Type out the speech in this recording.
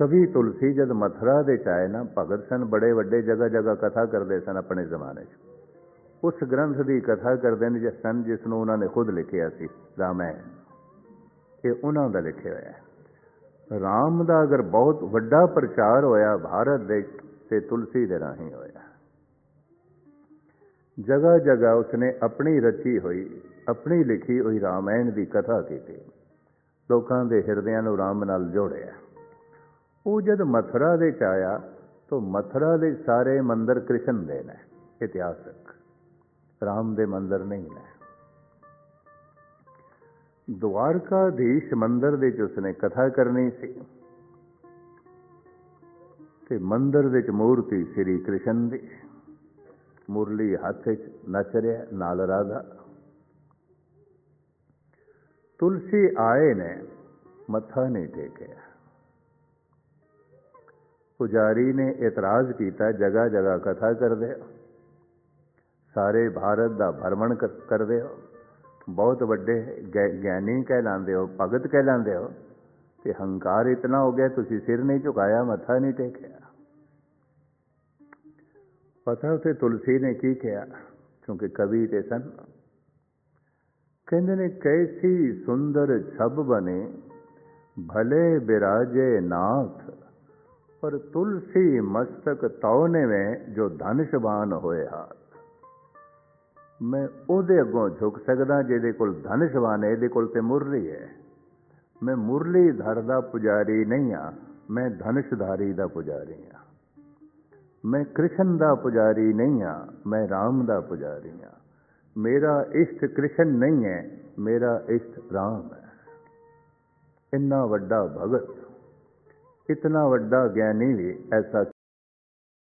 ਕਵੀ ਤੁਲਸੀ ਜਦ ਮਥੁਰਾ ਦੇ ਚ ਆਏ ਨਾ, ਭਗਤ ਸਨ ਬੜੇ ਵੱਡੇ ਜਗ੍ਹਾ ਜਗ੍ਹਾ ਕਥਾ ਕਰਦੇ ਸਨ ਆਪਣੇ ਜ਼ਮਾਨੇ 'ਚ। ਉਸ ਗ੍ਰੰਥ ਦੀ ਕਥਾ ਕਰਦੇ ਨੇ ਜਿਸ ਸਨ ਜਿਸ ਨੂੰ ਉਹਨਾਂ ਨੇ ਖੁਦ ਲਿਖਿਆ ਸੀ, ਰਾਮਾਇਣ। ਇਹ ਉਹਨਾਂ ਦਾ ਲਿਖਿਆ ਹੋਇਆ ਹੈ। ਰਾਮ ਦਾ ਅਗਰ ਬਹੁਤ ਵੱਡਾ ਪ੍ਰਚਾਰ ਹੋਇਆ, ਭਾਰਤ ਦੇ ਤੇ ਤੁਲਸੀ ਦੇ ਰਾਹੀਂ ਹੋਇਆ। ਜਗ੍ਹਾ ਜਗ੍ਹਾ ਉਸਨੇ ਆਪਣੀ ਰਚੀ ਹੋਈ, ਆਪਣੀ ਲਿਖੀ ਹੋਈ ਰਾਮਾਇਣ ਦੀ ਕਥਾ ਕੀਤੀ। ਲੋਕਾਂ ਦੇ ਹਿਰਦਿਆਂ ਨੂੰ ਰਾਮ ਨਾਲ ਜੋੜਿਆ। ਉਹ ਜਦ ਮਥੁਰਾ ਦੇ ਚ ਆਇਆ, ਤਾਂ ਮਥੁਰਾ ਦੇ ਸਾਰੇ ਮੰਦਰ ਕ੍ਰਿਸ਼ਨ ਦੇ ਨੇ, ਇਤਿਹਾਸਕ। ਰਾਮ ਦੇ ਮੰਦਰ ਨਹੀਂ ਨੇ। ਦਵਾਰਕਾਧੀਸ਼ ਮੰਦਰ ਦੇ ਚ ਉਸਨੇ ਕਥਾ ਕਰਨੀ ਸੀ। ਤੇ ਮੰਦਰ ਵਿੱਚ ਮੂਰਤੀ ਸ੍ਰੀ ਕ੍ਰਿਸ਼ਨ ਦੀ। ਮੁਰਲੀ ਹੱਥ ਵਿੱਚ ਨੱਚ ਰਿਹਾ, ਨਾਲ ਰਾਧਾ। ਤੁਲਸੀ ਆਏ ਨੇ, ਮੱਥਾ ਨਹੀਂ ਟੇਕਿਆ। ਪੁਜਾਰੀ ਨੇ ਇਤਰਾਜ਼ ਕੀਤਾ ਜਗ੍ਹਾ ਜਗ੍ਹਾ ਕਥਾ ਕਰਦੇ ਹੋ। ਸਾਰੇ ਭਾਰਤ ਦਾ ਭਰਮਣ ਕਰਦੇ ਹੋ। ਬਹੁਤ ਵੱਡੇ ਗਿ- ਗਿਆਨੀ ਕਹਿਲਾਉਂਦੇ ਹੋ, ਭਗਤ ਕਹਿਲਾਉਂਦੇ ਹੋ। ਤੇ ਹੰਕਾਰ ਇਤਨਾ ਹੋ ਗਿਆ, ਤੁਸੀਂ ਸਿਰ ਨਹੀਂ ਝੁਕਾਇਆ, ਮੱਥਾ ਨਹੀਂ ਟੇਕਿਆ। ਪਤਾ ਉਥੇ ਤੁਲਸੀ ਨੇ ਕੀ ਕਿਹਾ, ਕਿਉਂਕਿ ਕਵੀ ਤੇ ਸਨ। ਕਹਿੰਦੇ ਨੇ, ਕੈਸੀ ਸੁੰਦਰ ਛਬ ਬਨੇ, ਭਲੇ ਬਿਰਾਜੇ ਨਾਥ ਪਰ ਤੁਲਸੀ ਮਸਤਕ ਤੌਨੇ ਵਿੱਚ ਜੋ ਧਨਸ਼ਵਾਨ ਹੋਏ ਹਾਥ ਮੈਂ ਉਹਦੇ ਅੱਗੋਂ ਝੁਕ ਸਕਦਾ ਜਿਹਦੇ ਕੋਲ ਧਨਸ਼ਵਾਨ ਹੈ, ਇਹਦੇ ਕੋਲ ਤੇ ਮੁਰਲੀ ਹੈ। ਮੈਂ ਮੁਰਲੀ ਧਰ ਦਾ ਪੁਜਾਰੀ ਨਹੀਂ ਆ ਮੈਂ ਧਨਸ਼ਧਾਰੀ ਦਾ ਪੁਜਾਰੀ ਆ ਮੈਂ ਕ੍ਰਿਸ਼ਨ ਦਾ ਪੁਜਾਰੀ ਨਹੀਂ ਆ ਮੈਂ ਰਾਮ ਦਾ ਪੁਜਾਰੀ ਆ ਮੇਰਾ ਇਸ਼ਟ ਕ੍ਰਿਸ਼ਨ ਨਹੀਂ ਹੈ, ਮੇਰਾ ਇਸ਼ਟ ਰਾਮ ਹੈ। ਇੰਨਾ ਵੱਡਾ ਭਗਤ ਇਤਨਾ ਵੱਡਾ ਗਿਆਨੀ ਵੀ ਐਸਾ